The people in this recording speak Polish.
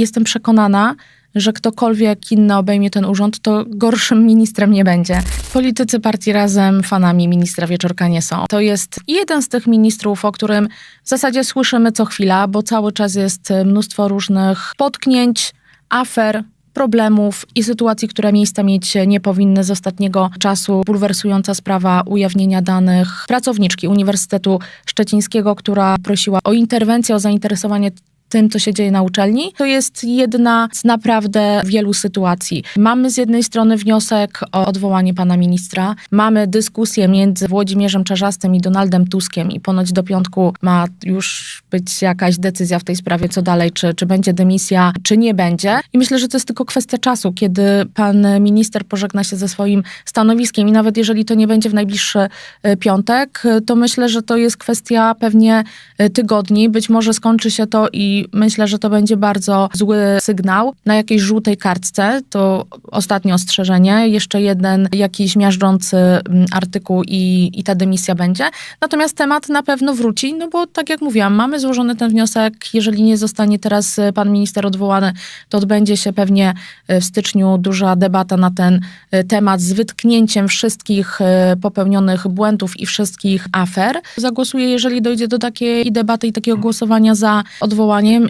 Jestem przekonana, że ktokolwiek inny obejmie ten urząd, to gorszym ministrem nie będzie. Politycy partii Razem fanami ministra Wieczorka nie są. To jest jeden z tych ministrów, o którym w zasadzie słyszymy co chwila, bo cały czas jest mnóstwo różnych potknięć, afer, problemów i sytuacji, które miejsca mieć nie powinny z ostatniego czasu. Bulwersująca sprawa ujawnienia danych pracowniczki Uniwersytetu Szczecińskiego, która prosiła o interwencję, o zainteresowanie tym, co się dzieje na uczelni, to jest jedna z naprawdę wielu sytuacji. Mamy z jednej strony wniosek o odwołanie pana ministra, mamy dyskusję między Włodzimierzem Czarzastym i Donaldem Tuskiem i ponoć do piątku ma już być jakaś decyzja w tej sprawie, co dalej, czy, czy będzie dymisja, czy nie będzie. I myślę, że to jest tylko kwestia czasu, kiedy pan minister pożegna się ze swoim stanowiskiem i nawet jeżeli to nie będzie w najbliższy e, piątek, e, to myślę, że to jest kwestia pewnie e, tygodni. Być może skończy się to i myślę, że to będzie bardzo zły sygnał na jakiejś żółtej kartce. To ostatnie ostrzeżenie. Jeszcze jeden jakiś miażdżący mm, artykuł i, i ta dymisja będzie. Natomiast temat na pewno wróci, no bo tak jak mówiłam, mamy złożony ten wniosek. Jeżeli nie zostanie teraz e, pan minister odwołany, to odbędzie się pewnie e, w styczniu duża debata na ten e, temat z wytknięciem wszystkich popełnionych błędów i wszystkich afer. Zagłosuję, jeżeli dojdzie do takiej debaty i takiego głosowania za созданием